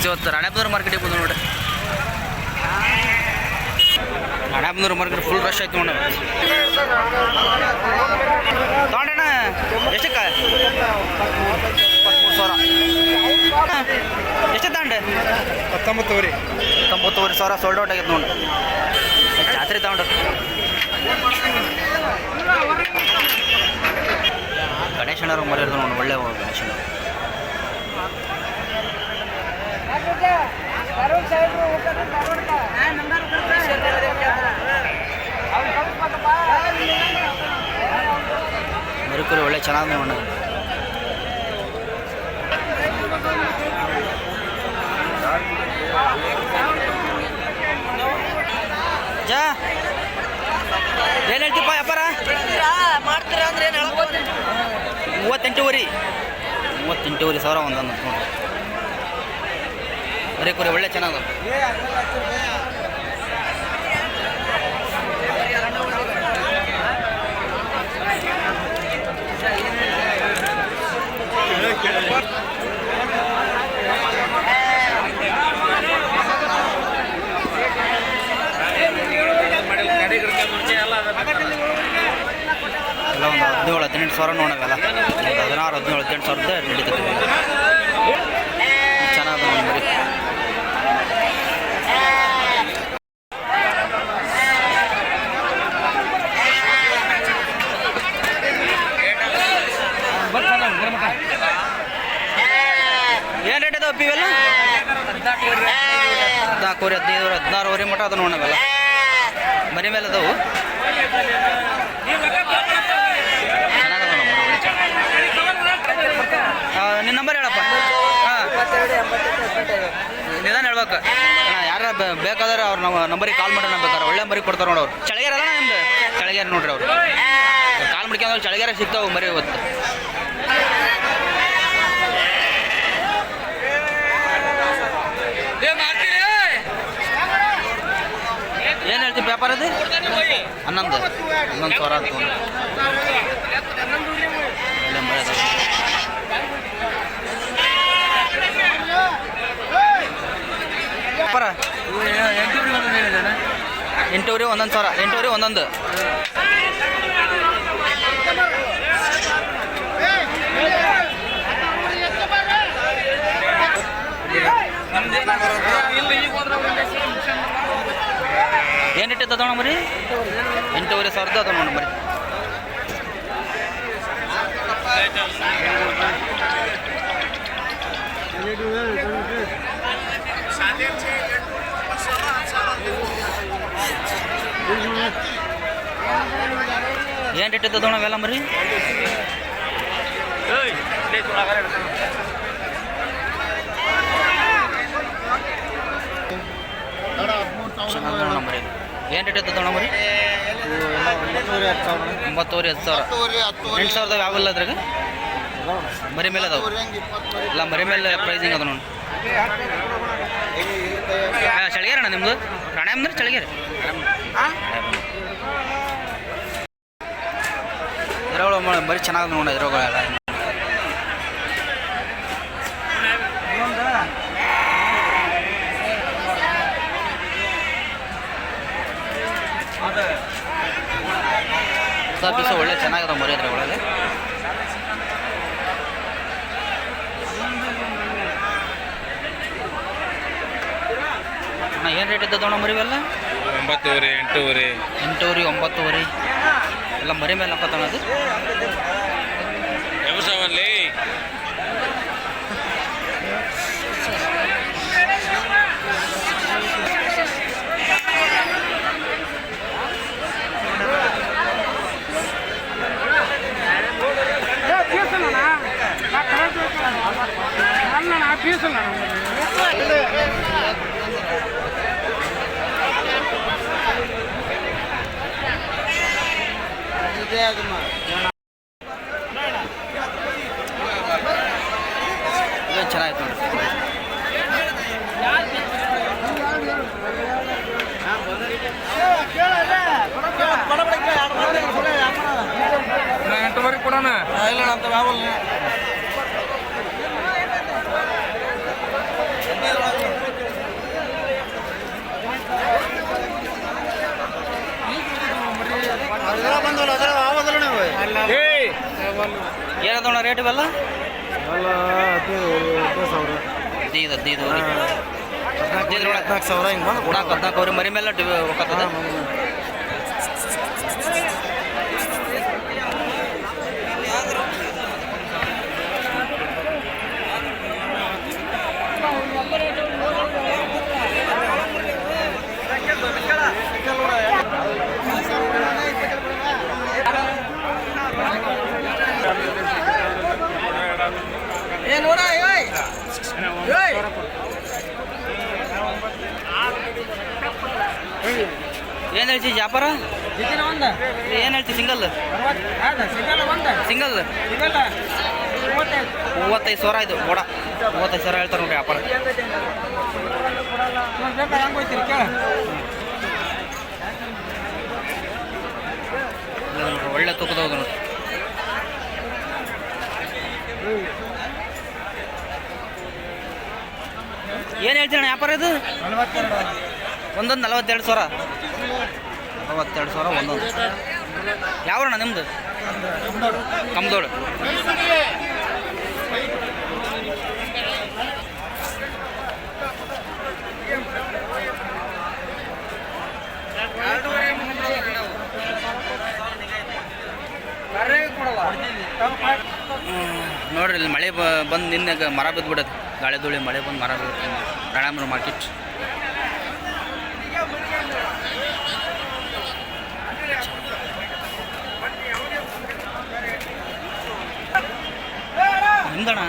Friends ಇವತ್ತು ರಾಣೆಬೆನ್ನೂರು ಮಾರ್ಕೆಟಿಗೆ ಬಂದು ನೋಡ್ರಿ. ರಾಣೆಬೆನ್ನೂರು ಮಾರ್ಕೆಟ್ ಫುಲ್ ರಶ್ ಆಯ್ತು ನೋಡಿ. ತಗೊಂಡಣ್ಣ ಎಷ್ಟಕ್ಕ? ಸಾವಿರ ಎಷ್ಟು ತಗೊಂಡೆ? ಹತ್ತೊಂಬತ್ತುವರೆ. ತೊಂಬತ್ತೂವರೆ ಸಾವಿರ ಸೋಲ್ಡ್ ಔಟ್ ಆಗೈತೆ ನೋಡಿ. ಜಾತ್ರೆ ತಗೊಂಡು. ಗಣೇಶನವ್ರು ಮರ್ಯಾದ ನೋಡಿ ಒಳ್ಳೆ ಗಣೇಶನ ಮರಿಕುರಿ ಒಳ್ಳೆ ಚೆನ್ನಾಗಿ ನೋಡ ಜಾ. ಏನು ಹೇಳ್ತಿಪ್ಪ ವ್ಯಾಪಾರ? ಮಾಡ್ತೀರಾ ಅಂದ್ರೆ ಏನು ಹೇಳ್ಬೋದು ಮೂವತ್ತೆಂಟೂವರೆ. ಮೂವತ್ತೆಂಟೂವರೆ ಸಾವಿರ ಒಂದೊಂದು. ನೋಡ್ರಿ ಬರೀ ಕುರಿ ಒಳ್ಳೆ ಚೆನ್ನಾಗ ಏನು ಹದಿನಾಲ್ಕೂರಿ ಹದಿನೈದು ಹದಿನಾರುವರೆ ಮಟ್ಟ ಅದು ನೋಡವೆಲ್ಲ ಮರಿ ಮೇಲೆ ಅದಾವು. ನಿನ್ನ ನಂಬರ್ ಹೇಳಪ್ಪ. ನಿಧಾನ ಹೇಳ್ಬೇಕು. ಯಾರ ಬೇಕಾದ್ರೆ ಅವ್ರ ನಮ್ಮ ನಂಬರಿಗೆ ಕಾಲ್ ಮಾಡೋಣ ಬೇಕಾರೆ ಒಳ್ಳೆ ಮರಿ ಕೊಡ್ತಾರೆ ನೋಡಿ ಅವ್ರು. ಚಳಿಗಾರ ಅಲ್ಲ ನಿಮ್ದು? ಚಳಿಗಾರ ನೋಡ್ರಿ ಅವ್ರು. ಕಾಲ್ ಮಾಡ್ಕೊಂಡ್ರೆ ಚಳಿಗಾರ ಸಿಗ್ತಾವೆ ಮರಿ ಇವತ್ತು ಏನು ಹೇಳ್ತೀವಿ ವ್ಯಾಪಾರ ಅದು ಹನ್ನೊಂದು. ಹನ್ನೊಂದು ಸಾವಿರ ಆಗ್ತದೆ ಎಂಟೂರಿ. ವ್ಯಾಪಾರ? ಎಂಟೂವರೆ ಒಂದೊಂದು ಸಾವಿರ. ಎಂಟೂವರೆ ಒಂದೊಂದು. ಏನು ರೇಟ್ ಅದ ಮರಿ? ಎಂಟೂವರೆ ಸಾವಿರದ ಅದ ನೋಡಿ ಮರಿ. ಏನು ರೇಟ್ ಇದ್ದದ ಅವೆಲ್ಲ ಮರಿ? ಏನು ರೇಟ್ ಇದ್ದದ ಮರಿ? ಒಂಬತ್ತೂವರೆ, ಹತ್ತು ಸಾವಿರ. ಎಂಟು ಸಾವಿರದ ಯಾವಲ್ಲ ಅದ್ರಾಗ? ಮರಿ ಮೇಲೆ ಅದಾವ. ಇಲ್ಲ, ಮರಿ ಮೇಲೆ ಪ್ರೈಸಿಂಗ್ ಅದ ನೋಡಿ. ಚಳಿಗೇರ ಅಣ್ಣ ನಿಮ್ಮದು ರಾಣೆ ಅಂದ್ರೆ ಚಳಿಗೇರಿ? ಇದ್ರೊಳಗೆ ಮ- ಮರಿ ಚೆನ್ನಾಗಿ ನೋಡಿ ಇದ್ರೊಳಗೆಲ್ಲ ಹೊಸ ಪೀಸು ಒಳ್ಳೆ ಚೆನ್ನಾಗದ ಮರಿ ಅದ್ರ ಒಳಗೆ. ಅಣ್ಣ ಏನು ರೇಟ್ ಇದ್ದದ ಅಣ್ಣ ಮರಿವೆಲ್ಲ ಒಂಬತ್ತುವರೆ ಎಂಟೂವರೆ. ಎಂಟೂವರೆ ಒಂಬತ್ತುವರೆ. ಎಲ್ಲ ಮರಿ ಮೇಲೆ ಹಾಕತ್ತಾನ ಅದು? ಇದು ಚೆನ್ನಾಗಿತ್ತು ನೋಡಿ ಎಂಟುವರೆ ಕೊಡೋಣ ಇಲ್ಲ ಅಂತ ಯಾವಲ್ಲ ಏನದಣ್ಣ ರೇಟ್ ಇವೆಲ್ಲ? ಹದಿನೈದು ಹದಿನೈದು ಹದಿನೈದು ಹದಿನಾಲ್ಕು ಸಾವಿರ ಹಿಂಗೆ ಬಂದು ಕೊಡಾಕ ಹದಿನಾಲ್ಕು ಅವ್ರಿ ಮರಿ ಮೇಲೆ ಹೋಗ್ತದೆ. ಏನು ಹೇಳ್ತಿ ವ್ಯಾಪಾರ ಏನು ಹೇಳ್ತಿ ಸಿಂಗಲ್ ಸಿಂಗಲ್ ಮೂವತ್ತೈದು. ಸಾವಿರ ಇದು ಬೋಡ ಮೂವತ್ತೈದು ಸಾವಿರ ಹೇಳ್ತಾರೆ ನೋಡಿ ವ್ಯಾಪಾರ. ಒಳ್ಳೆ ತೂಕದ ನೋಡಿ. ಏನು ಹೇಳ್ತೀರಣ್ಣ ವ್ಯಾಪಾರ ಇದು? ಒಂದೊಂದು ನಲವತ್ತೆರಡು ಸಾವಿರ. ನಲವತ್ತೆರಡು ಸಾವಿರ, ಒಂದೊಂದು ಯಾವಣ್ಣ ನಿಮ್ಮದು ಕಮ್ದೋಡು. ನೋಡ್ರಿ ಇಲ್ಲಿ ಮಳೆ ಬಂದು ನಿನ್ನೆ ಮರ ಬಿದ್ದುಬಿಡೋದು ಗಾಳಿ ಧೂಳಿ, ಮಳೆ ಬಂದು ಮರ ಬಿಡುತ್ತೆ ರಾಣಾಮೂರು ಮಾರ್ಕೆಟ್. ನಿಮ್ದಣ್ಣ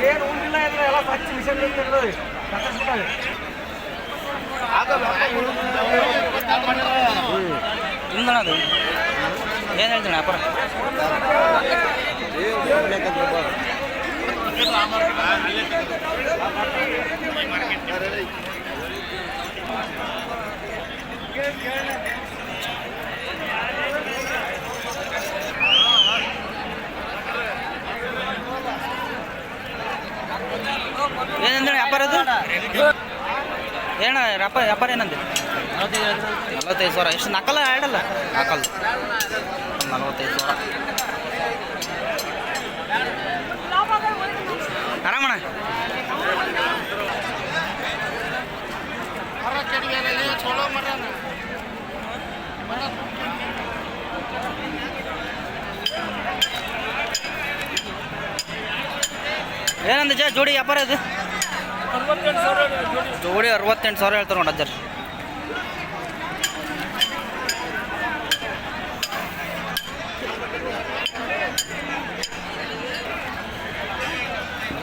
ಏನು ಉಂಡಿಲ್ಲ ಅಂದ್ರೆ ಎಲ್ಲ ಹಚ್ಚಿ ಮಿಷನ್ ನಿಮ್ದಣ್ಣ ಅದು ಏನು ಹೇಳ್ತೀನಿ ವ್ಯಾಪಾರ ಏನಂದ್ರೆ ವ್ಯಾಪಾರ ಅದು? ಏನ ವ್ಯಾಪಾರ ವ್ಯಾಪಾರ ಏನಂದೆ ನಲವತ್ತೈದು ಸಾವಿರ. ಎಷ್ಟು ನಾಲ್ಕಲ್ಲ ಆಡಲ್ಲ ನಕಲ್. ನಲವತ್ತೈದು ಸಾವಿರ. ಏನಂದ ಜ ಜೋಡಿ ವ್ಯಾಪಾರ ಇದು? ಜೋಡಿ ಅರವತ್ತೆಂಟು ಸಾವಿರ ಹೇಳ್ತಾರೆ ನೋಡಿ ಅಜ್ಜರ್.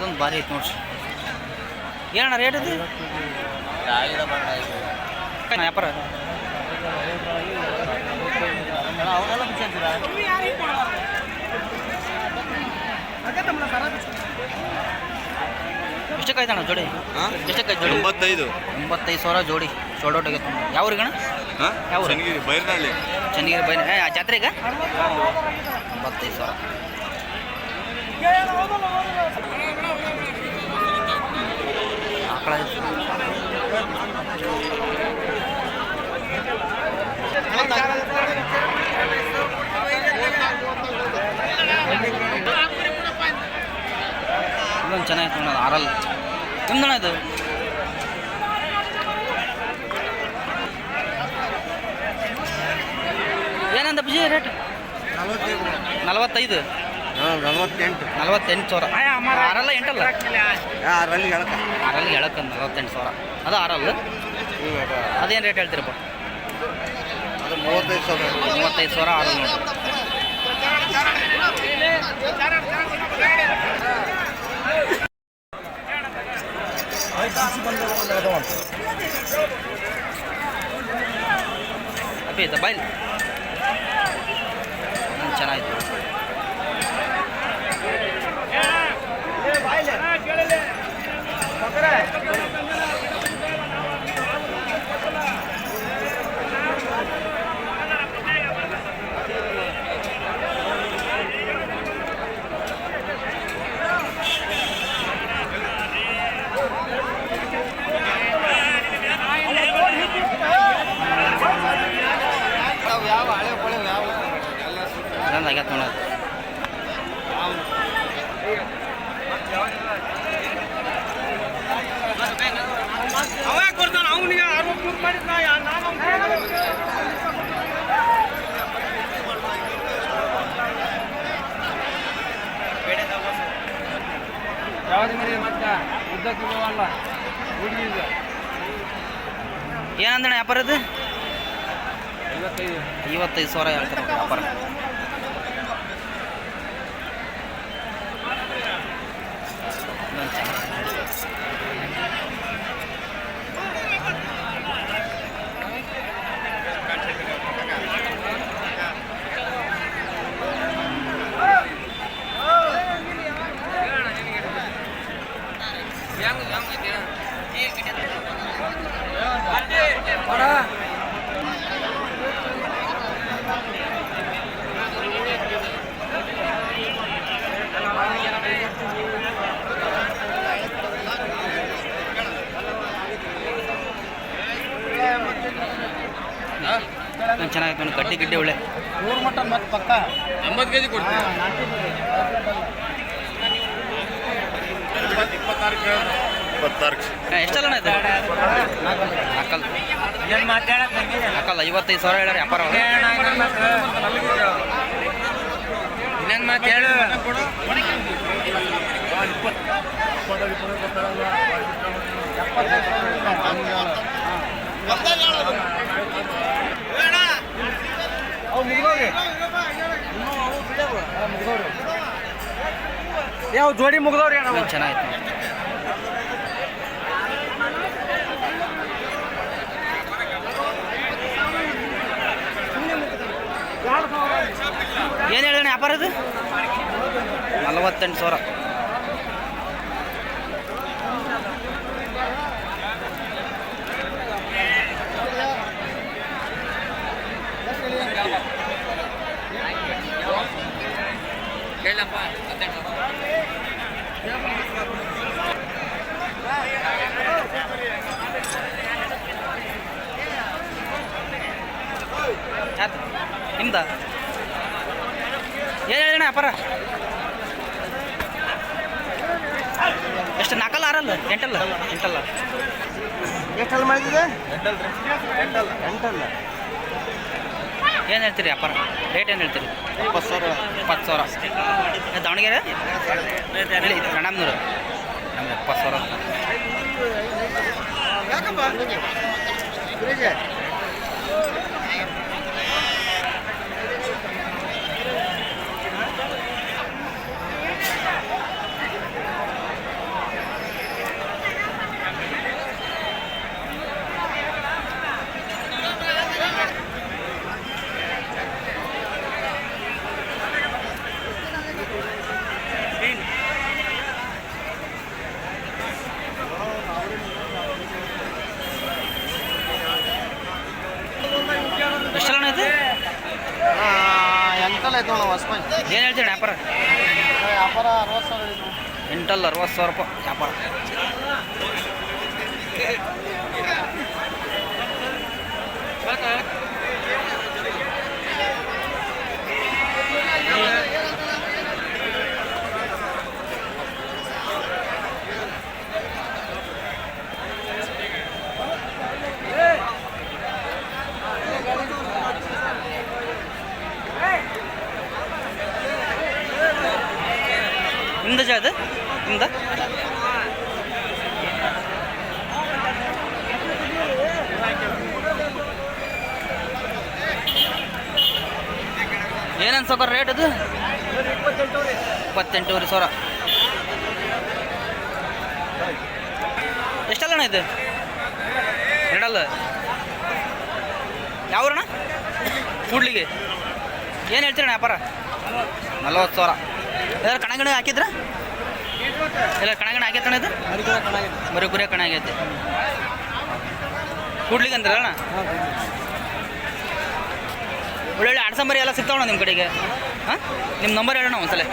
ಇದೊಂದು ಭಾರಿ ಐತೆ ನೋಡ್ರಿ. ಏನಣ್ಣ ರೇಟ್ ಅದು? ವ್ಯಾಪಾರ ಎಷ್ಟಕ್ಕಾಯ್ತಣ್ಣ ಜೋಡಿ? ಎಷ್ಟಕ್ಕಾಯ್ತು ಜೋಡಿ? ಒಂಬತ್ತೈದು ಒಂಬತ್ತೈದು ಸಾವಿರ ಜೋಡಿ. ಸೋಲ್ಡ್ ಔಟ್ ಯಾವ ಊರಿಗಣ್ಣ? ಯಾವ? ಚನ್ನಗಿರಿ ಬೈರ್ನಲ್ಲಿ ಚನ್ನಗಿರಿ ಬೈರ್ ಜಾತ್ರೆಗ? ಒಂಬತ್ತೈದು ಸಾವಿರ. ಇದೊಂದು ಚೆನ್ನಾಗಿತ್ತು ನೋಡೋದು ಆರಲ್ ನಿಮ್ದಣ್ಣ ಇದು ಏನಂದ ಬಿಜಿ ರೇಟ್ ನಲವತ್ತೈದು? ನಲವತ್ತೆಂಟು. ನಲವತ್ತೆಂಟು ಸಾವಿರ. ಆರಲ್ಲ ಎಂಟಲ್ಲ? ಆರಲ್ಲಿ ಹೇಳಕ ಆರಲ್ಲಿ ಹೇಳಕ್ಕೆ ನಲವತ್ತೆಂಟು ಸಾವಿರ. ಅದು ಆರಲ್ಲ ಅದೇನು ರೇಟ್ ಹೇಳ್ತೀರಪ್ಪ ಅದು ಮೂವತ್ತೈದು ಸಾವಿರ. ಮೂವತ್ತೈದು ಸಾವಿರ ಆರಲ್ಲ ನೋಡಿ ಅಪ್ಪಿ ಆಯ್ತಾ ಬಾಯ್ಲಿ. ಹ್ಮ್, ಚೆನ್ನಾಗಿತ್ತು. પકડાય. ಮರಿ ಮತ್ತೆ ಉದ್ದಕ್ಕೆ ಅಲ್ಲ ಹುಡುಗಿದ ಏನಂದಣ ವ್ಯಾಪಾರ ಇದು ಐವತ್ತೈದು. ಸಾವಿರ ಹೇಳ್ತಾರೆ ವ್ಯಾಪಾರ. ಇದೊಂದ್ ಚೆನ್ನಾಗೈತೆ ನೋಡಿ ಗಡ್ಡಿ ಗಿಡ್ಡಿ ಒಳ್ಳೆ ನೂರು ಮಟನ್ ಮತ್ತೆ ಪಕ್ಕ ಎಂಬತ್ತು ಕೆ ಜಿ ಕೊಡ್ತೀವಿ ಇಪ್ಪತ್ತಾರು ಹಾ, ಎಷ್ಟಲ್ಲ ಇದು ಮಾತಾಡಕ್ಕೆ ನಾಲ್ಕಲ್ ಐವತ್ತೈದು ಸಾವಿರ ಹೇಳ್ಯಾರ ವ್ಯಾಪಾರ ಅವ್ರು ಇನ್ನೇನು ಮಾತು ಹೇಳು ಯಾವ ಜೋಡಿ ಮುಗ್ದವ್ರಿ ಅಣ್ಣ ಚೆನ್ನಾಗಿತ್ತು. ಏನು ಹೇಳೋಣ ವ್ಯಾಪಾರ ಇದು ನಲವತ್ತೆಂಟು ಸಾವಿರ ನಿಮ್ದ? ಏನು ಹೇಳೋಣ ಅಪಾರ ಎಷ್ಟು ನಾಲ್ಕಲ್ಲ ಆರಲ್ಲ? ಎಂಟಲ್ಲ? ಎಂಟಲ್ಲ. ಎಷ್ಟಲ್ಲಿ ಮಾಡಿದೆ ಎಂಟಲ್ಲ. ಏನು ಹೇಳ್ತೀರಿ ಅಪ್ಪರ ರೇಟ್ ಏನು ಹೇಳ್ತೀರಿ? ಇಪ್ಪತ್ತು ಸಾವಿರ. ಇಪ್ಪತ್ತು ಸಾವಿರ. ದಾವಣಗೆರೆ? ಹೇಳಿ ನಮ್ಗೆ ಇಪ್ಪತ್ತು ಸಾವಿರ ಎಷ್ಟಲ್ಲ ಇದು ಎಂಟಲ್ಲ ಐತೆ ನೋಡ ಹೊಸ ಏನು ಹೇಳ್ತೀರಿ ವ್ಯಾಪಾರ? ವ್ಯಾಪಾರ ಅರವತ್ತು ಸಾವಿರ ಕ್ವಿಂಟಲ್ ಅರವತ್ತು ಸಾವಿರ ರೂಪಾಯಿ ವ್ಯಾಪಾರ ನಿಮ್ದು ಜಾ ಅದು ನಿಮ್ದು ಏನು ಅನ್ಸೋಕರ್ ರೇಟ್ ಅದು? ಇಪ್ಪತ್ತೆಂಟೂವರೆ ಸಾವಿರ. ಎಷ್ಟಲ್ಲಣ್ಣ ಇದು? ಎರಡಲ್ಲ? ಯಾವಣ್ಣ ಕೂಡ್ಲಿಗೆ. ಏನು ಹೇಳ್ತೀರಣ್ಣ ವ್ಯಾಪಾರ? ನಲ್ವತ್ತು ಸಾವಿರ. ಯಾರು ಕಣಗಣ ಹಾಕಿದ್ರ? ಇಲ್ಲ, ಕಣಗಣ ಆಗೈತಣ್ಣ ಇದು? ಬರೀ ಗುರಿ ಕಣ ಆಗೈತೆ ಕೂಡ್ಲಿಗೆ ಅಂದ್ರಣ್ಣ ಒಳ್ಳೊಳ್ಳೆ ಅಡ್ಸಂಬರಿ ಎಲ್ಲ ಸಿಗ್ತಾವಣ್ಣ ನಿಮ್ಮ ಕಡೆಗೆ. ಹಾಂ? ನಿಮ್ಮ ನಂಬರ್ ಹೇಳೋಣ ಒಂದ್ಸಲ.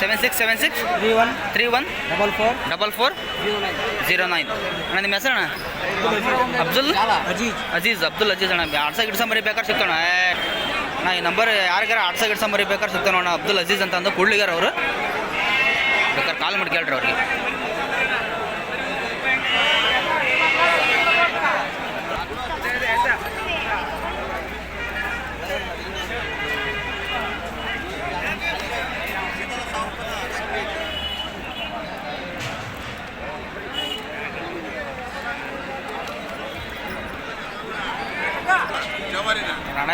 Seven six seven six three one three one double four double four zero nine ಅಣ್ಣ, ನಿಮ್ಮ ಹೆಸರಣ್ಣ? ಅಬ್ದುಲ್? ಅಜೀಜ್ ಅಬ್ದುಲ್ ಅಜೀಜ್ ಅಣ್ಣ. ಆಡ್ಸ ಗಿಡ್ಸಂಬರಿ ಬೇಕಾದ್ರೆ ಸಿಗ್ತಾಣ ಅಣ್ಣ, ಈ ನಂಬರ್ ಯಾರಿಗಾರ ಆಡ್ಸ ಗಿಡ್ಸಂಬರಿ ಬೇಕಾದ್ರೆ ಸಿಗ್ತಾನೋಣ ಅಬ್ದುಲ್ ಅಜೀಜ್ ಅಂತ ಅಂದು ಕೂಡ್ಲಿಗಾರ ಅವರು. ಬೇಕಾದ್ರೆ ಕಾಲ್ ಮಾಡಿ ಕೇಳ್ರಿ ಅವ್ರಿಗೆ.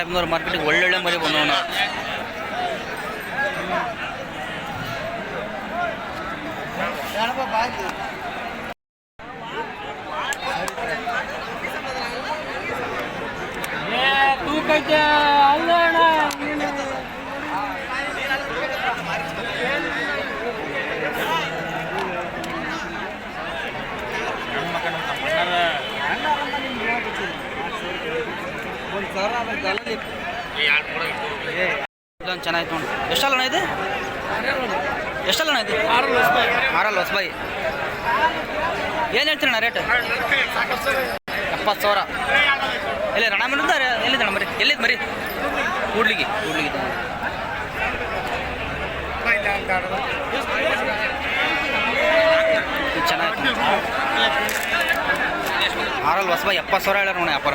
ರಾಣೆಬೆನ್ನೂರು ಮಾರ್ಕೆಟಿಗೆ ಒಳ್ಳೊಳ್ಳೆ ಮರಿ ಬಂದವು ನಾವು ಏ ತೂಕಕ್ಕೆ ಅಲ್ಲ ಅಣ್ಣ ನೀನು ಇದೊಂದು ಚೆನ್ನಾಗಿತ್ತು ನೋಡಿ. ಎಷ್ಟಲ್ಲ ಅಣ್ಣ ಇದು? ಎಷ್ಟಲ್ಲ ಅಣ್ಣ ಇದು? ಆರಲ್ಲ ಹೊಸಬಾಯಿ. ಏನು ಹೇಳ್ತೀರಣ್ಣ ರೇಟ್? ಎಪ್ಪತ್ತು ಸಾವಿರ. ಎಲ್ಲಿ ರಣಮಂದ ಎಲ್ಲಿದ್ದಣ್ಣ ಮರಿ? ಎಲ್ಲಿದ್ದು ಮರಿ? ಕೂಡ್ಲಿಗೆ. ಕೂಡ್ಲಿಗೆ ಚೆನ್ನಾಗಿತ್ತು ಆರಲ್ಲ ಹೊಸಬಾಯಿ, ಎಪ್ಪತ್ತು ಸಾವಿರ ಹೇಳ್ಯಾರ ನೋಡಿ ವ್ಯಾಪಾರ.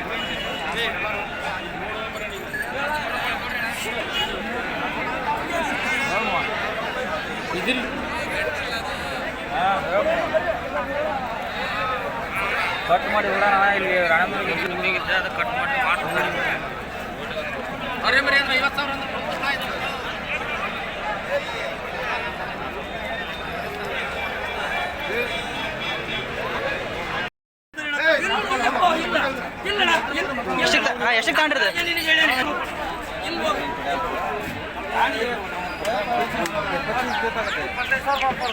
ಕಟ್ ಮಾಡಿ ಬಿಡೋಣ ಇಲ್ಲಿ ರಾಣಮೂರಿಗೆ ಕಟ್ ಮಾಡಿ ಎಷ್ಟಕ್ಕೆ ಹಾಂ ಎಷ್ಟಕ್ಕೆ ತಗೊಂಡ್ರಿದೆ 何で食べてるの?